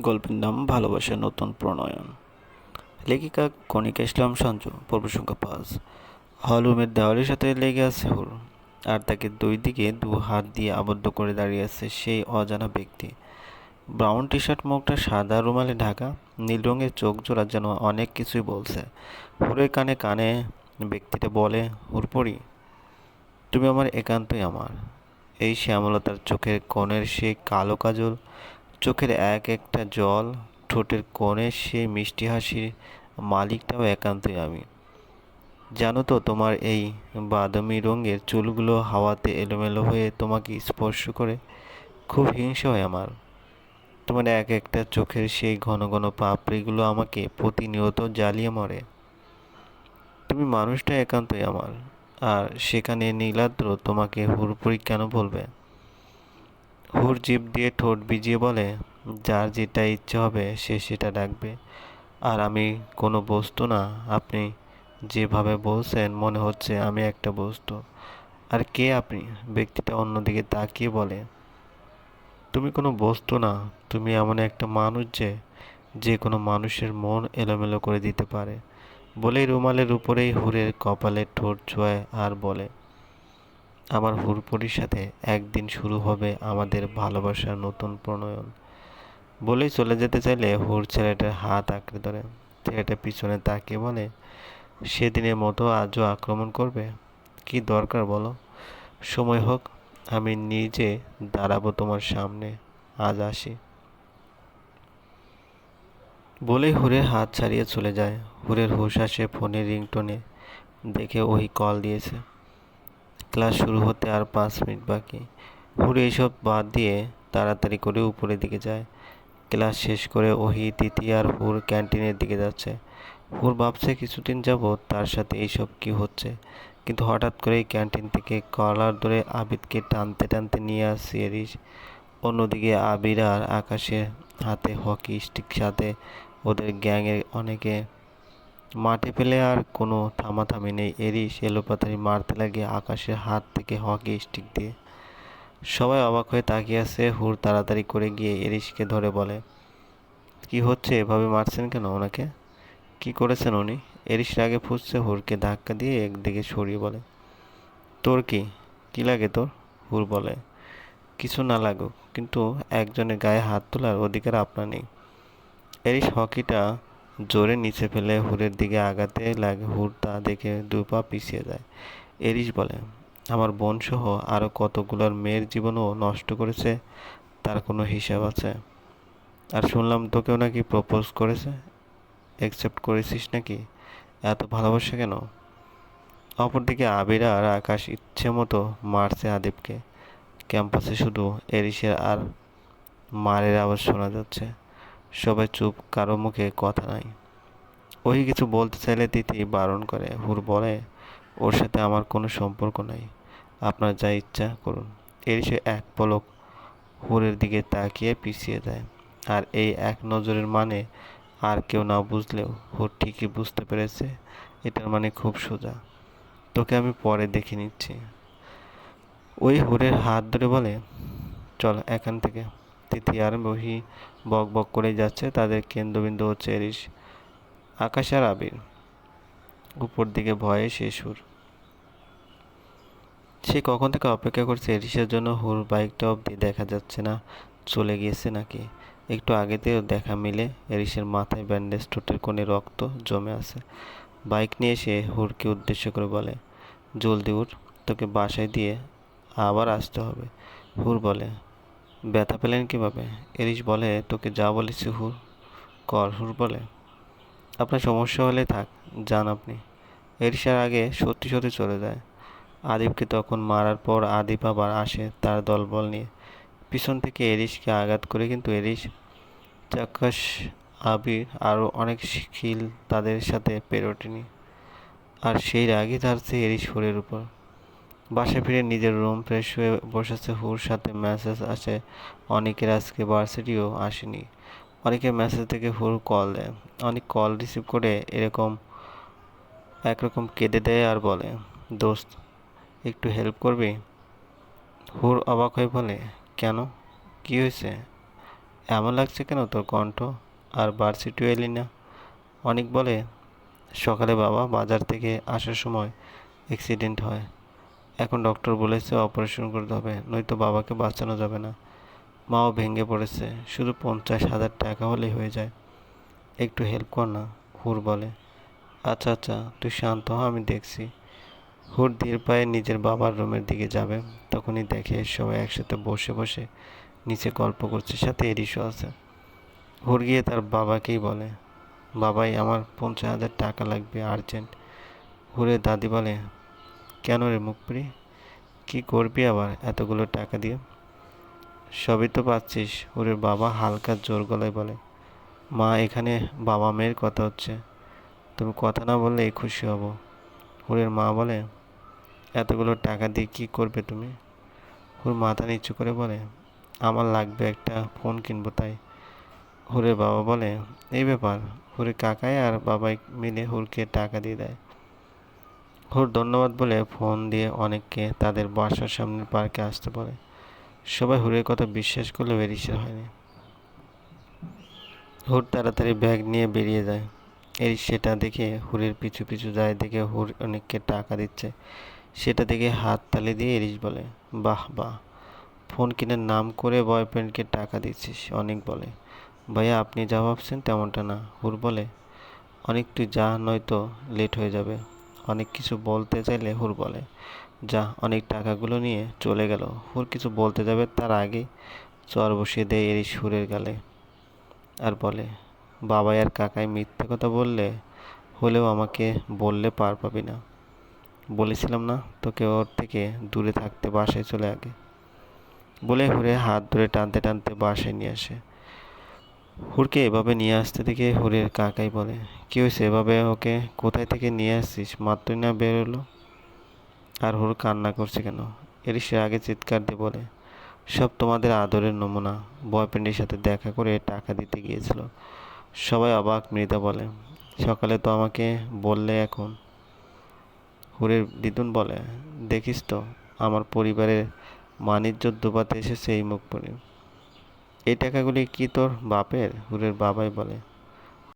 গল্পের নাম ভালোবাসা নতুন প্রণয়ন। লেখিকা কণিকা ইসলাম সঞ্জু, পর্ব সংখ্যা পাঁচ। হলরুমের দেওয়ালের সাথে লেগে আছে হুর। আর তাকে দুই দিকে দু হাত দিয়ে আবদ্ধ করে দাঁড়িয়ে আছে সেই অজানা ব্যক্তি। ব্রাউন টি শার্ট মুখটা সাদা রুমালে ঢাকা, নীল রঙের চোখ জোড়া যেন অনেক কিছুই বলছে। হুরের কানে কানে ব্যক্তিটা বলে হুরপড়ি তুমি আমার একান্তই আমার। এই শ্যামলতার চোখের কোণের সেই কালো কাজল চোখের এক একটা জল ঠোঁটের কোণে সেই মিষ্টি হাসির মালিকটাও একান্তই আমি। জানো তো তোমার এই বাদামি রঙের চুলগুলো হাওয়াতে এলোমেলো হয়ে তোমাকে স্পর্শ করে খুব হিংসা হয় আমার। তোমার এক একটা চোখের সেই ঘন ঘন পাপড়িগুলো আমাকে প্রতিনিয়ত জ্বালিয়ে মরে। তুমি মানুষটা একান্তই আমার, আর সেখানে নীলাদ্র তোমাকে হুরপুরি কেন বলবে? হুর জিভ দিয়ে ঠোঁট ভিজিয়ে বলে, যার যেটা ইচ্ছে হবে, সে সেটা ডাকবে। আর আমি কোনো বস্তু না। আপনি যেভাবে বলছেন, মনে হচ্ছে আমি একটা বস্তু। আর কে আপনি? ব্যক্তিটা অন্যদিকে তাকিয়ে বলে, তুমি কোনো বস্তু না। তুমি এমন একটা মানুষ যে যে কোনো মানুষের মন এলোমেলো করে দিতে পারে। বলেই রুমালের উপরেই হুরের কপালে ঠোঁট ছোঁয় আর বলে আমার হুরপুরির সাথে একদিন শুরু হবে আমাদের ভালোবাসার নতুন প্রণয়ন। বলেই চলে যেতে চাইলে হুর ছেলেটার হাত আঁকড়ে ধরে। ছেলেটা পিছনে তাকিয়ে বলে, সেদিনের মতো আজও আক্রমণ করবে? কি দরকার বলো? সময় হোক, আমি নিজে দাঁড়াবো তোমার সামনে, আজ আসি। বলেই হুরের হাত ছাড়িয়ে চলে যায়। হুরের হুশ আসে ফোনের রিংটোনে, দেখে ওই কল দিয়েছে। ক্লাস শুরু হতে আর পাঁচ মিনিট বাকি। হুরে এইসব বাদ দিয়ে তাড়াতাড়ি করে উপরের দিকে যায়। ক্লাস শেষ করে ওহি তিথি আর হুর ক্যান্টিনের দিকে যাচ্ছে। হুর ভাবছে কিছুদিন যাব তার সাথে এইসব কি হচ্ছে। কিন্তু হঠাৎ করেই ক্যান্টিন থেকে কলার ধরে আবিদকে টানতে টানতে নিয়ে আসছে এরিস অন্যদিকে আবির আর আকাশে হাতে হকি স্টিক সাথে ওদের গ্যাংয়ের অনেকে মাঠে ফেলে আর কোনো থামাথামি নেই। এরিস এলোপাতারি মারতে লাগে আকাশের হাত থেকে হকি স্টিক দিয়ে। সবাই অবাক হয়ে তাকিয়ে আছে, হুর তাড়াতাড়ি করে গিয়ে এরিসকে ধরে বলে, কি হচ্ছে, এভাবে মারছেন কেন ওনাকে? কি করেছেন উনি? এরিস রাগে ফুসছে, হুরকে ধাক্কা দিয়ে একদিকে সরিয়ে বলে, তোর কি? কি লাগে তোর? হুর বলে, কিছু না লাগুক, কিন্তু একজনের গায়ে হাত তোলার অধিকার আপনার নেই। এরিস হকিটা জোরে নিচে ফেলে হুরের দিকে আগাতে লাগে। হুর তা দেখে দু পা পিছিয়ে যায়। এরিস বলে, আমার বোনসহ আরও কতগুলোর মেয়ের জীবনও নষ্ট করেছে? তার কোনো হিসাব আছে? আর শুনলাম তোকেও নাকি প্রপোজ করেছে? অ্যাকসেপ্ট করেছিস নাকি? এত ভালোবাসা কেন? অপরদিকে আবির আর আকাশ ইচ্ছে মতো মারছে আদিবকে। ক্যাম্পাসে শুধু এরিসের আর মারের আওয়াজ শোনা যাচ্ছে। সবাই চুপ, কারও মুখে কথা নাই। ওই কিছু বলতে চাইলে তিথি বারণ করে, হুর বলে, ওর সাথে আমার কোনো সম্পর্ক নাই, আপনার যা ইচ্ছা করুন। এর সে এক পলক হুরের দিকে তাকিয়ে পিছিয়ে দেয় আর এই এক নজরের মানে আর কেউ না বুঝলেও হুর ঠিকই বুঝতে পেরেছে, এটার মানে খুব সোজা। তোকে আমি পরে দেখে নিচ্ছি। ওই হুরের হাত ধরে বলে, চল এখান থেকে। তিথি আর বহি বক বক করে যাচ্ছে তাদের কেন্দ্রবিন্দু হচ্ছে এরিস আকাশ আর আবির। উপর দিকে ভয়ে সে সুর। সে কখন থেকে অপেক্ষা করছে এরিসের জন্য? হুর বাইকটা অবধি দেখা যাচ্ছে না, চলে গিয়েছে নাকি? একটু আগেতেও দেখা মিলে এরিসের মাথায় ব্যান্ডেজ, ঠোঁটের কোণে রক্ত জমে আছে। বাইক নিয়ে এসে হুরকে উদ্দেশ্য করে বলে, জলদি উঠ, তোকে বাসায় দিয়ে আবার আসতে হবে। হুর বলে ব্যথা পেলেন কীভাবে? এরিস বলে, তোকে যা বলেছি হুর, কর। হুর বলে, আপনার সমস্যা হলে থাক, যান আপনি। এরিসার আগে সত্যি সত্যি চলে যায়। আদিবকে তখন মারার পর আদিব আবার আসে তার দলবল নিয়ে। পিছন থেকে এরিসকে আঘাত করে কিন্তু এরিস চাকাশ আবির আরও অনেক খিল তাদের সাথে পেরোটেনি। আর সেই রাগই ধারছে এরিস হুরের উপর। বাসায় ফিরে নিজের রুম ফ্রেশ হয়ে বসেছে হুর, সাথে মেসেজ আসে অনেকের, আজকে ভার্সিটিও আসেনি। অনেকের মেসেজ থেকে হুর কল দেয়। অনেক কল রিসিভ করে এরকম, একরকম কেঁদে দেয় আর বলে, দোস্ত, একটু হেল্প করবি? হুর অবাক হয়ে বলে, কেন? কি হয়েছে? এমন লাগছে কেন তোর কণ্ঠ? আর ভার্সিটি এলি না? অনেক বলে, সকালে বাবা বাজার থেকে আসার সময় অ্যাক্সিডেন্ট হয়। এখন ডক্টর বলেছে অপারেশন করতে হবে, নয়তো বাবাকে বাঁচানো যাবে না। মাও ভেঙে পড়েছে, শুধু পঞ্চাশ হাজার টাকা হলেই হয়ে যায়। একটু হেল্প কর না, হুর বলে। আচ্ছা আচ্ছা তুই শান্ত হ, আমি দেখছি। হুর ধীর পায়ে নিজের বাবার রুমের দিকে যাবে। তখনই দেখে সবাই একসাথে বসে বসে নিচে গল্প করছে, সাথে এরিসও আছে। হুর গিয়ে তার বাবাকেই বলে, বাবাই, আমার পঞ্চাশ হাজার টাকা লাগবে, আর্জেন্ট। হুরের দাদি বলে কেন রে মুখপুরি কী করবি আবার এতগুলো টাকা দিয়ে? সবই তো পাচ্ছিস হুরের বাবা হালকা জোর গলায় বলে। মা, এখানে বাবা মেয়ের কথা হচ্ছে। তুমি কথা না বললেই খুশি হব। হুরের মা বলে, এতগুলো টাকা দিয়ে কী করবে তুমি? হুর মাথা নিচু করে বলে, আমার লাগবে একটা ফোন কিনবো তাই। হুরের বাবা বলে, এই ব্যাপার। হুরের কাকাই আর বাবাই মিলে হুরকে টাকা দিয়ে দেয়। হুর ধন্যবাদ বলে ফোন দিয়ে অনেককে তাদের বাসার সামনের পার্কে আসতে বলে। সবাই হুরের কথা বিশ্বাস করলেও এরিসের হয়নি। হুর তাড়াতাড়ি ব্যাগ নিয়ে বেরিয়ে যায়। এই সেটা দেখে হুরের পিছু পিছু যায় দেখে হুর অনেককে টাকা দিচ্ছে। সেটা দেখে হাত তালি দিয়ে এরিস বলে, বাহ বাহ, ফোন কিনে নাম করে বয়ফ্রেন্ডকে টাকা দিচ্ছিস অনেক বলে। ভাইয়া, আপনি যা ভাবছেন তেমনটা না হুর বলে। অনেক তুই যা, নয়তো লেট হয়ে যাবে অনেক কিছু বলতে চাইলে হুর বলে, যা, অনেক টাকাগুলো নিয়ে চলে গেল। হুর কিছু বলতে যাবে তার আগে চর বসিয়ে দেয় এরিস হুরের গালে আর বলে, বাবাই আর কাকাই মিথ্যে কথা বললে হলেও আমাকে বললে পার পাবি না। বলেছিলাম না, তোকে ওর থেকে দূরে থাকতে বাসায় চলে আগে। বলে হুরে হাত ধরে টানতে টানতে বাসায় নিয়ে আসে। হুরকে এভাবে নিয়ে আসতে দেখে হুরের কাকাই বলে, কী হয়েছে? এভাবে ওকে কোথায় থেকে নিয়ে আসছিস? মাত্রই না বেরোলো আর হুর কান্না করছে কেন? এর সে আগে চিৎকার দিয়ে বলে, সব তোমাদের আদরের নমুনা। বয়ফ্রেন্ডের সাথে দেখা করে টাকা দিতে গিয়েছিল। সবাই অবাক মৃদা বলে, সকালে তো আমাকে বললে এখন? হুরের দিদুন বলে, দেখিস তো, আমার পরিবারের মানিজ্য দুপাতে এসেছে এই মুখ পরে এই টাকাগুলি কি তোর বাপের? হুরের বাবাই বলে।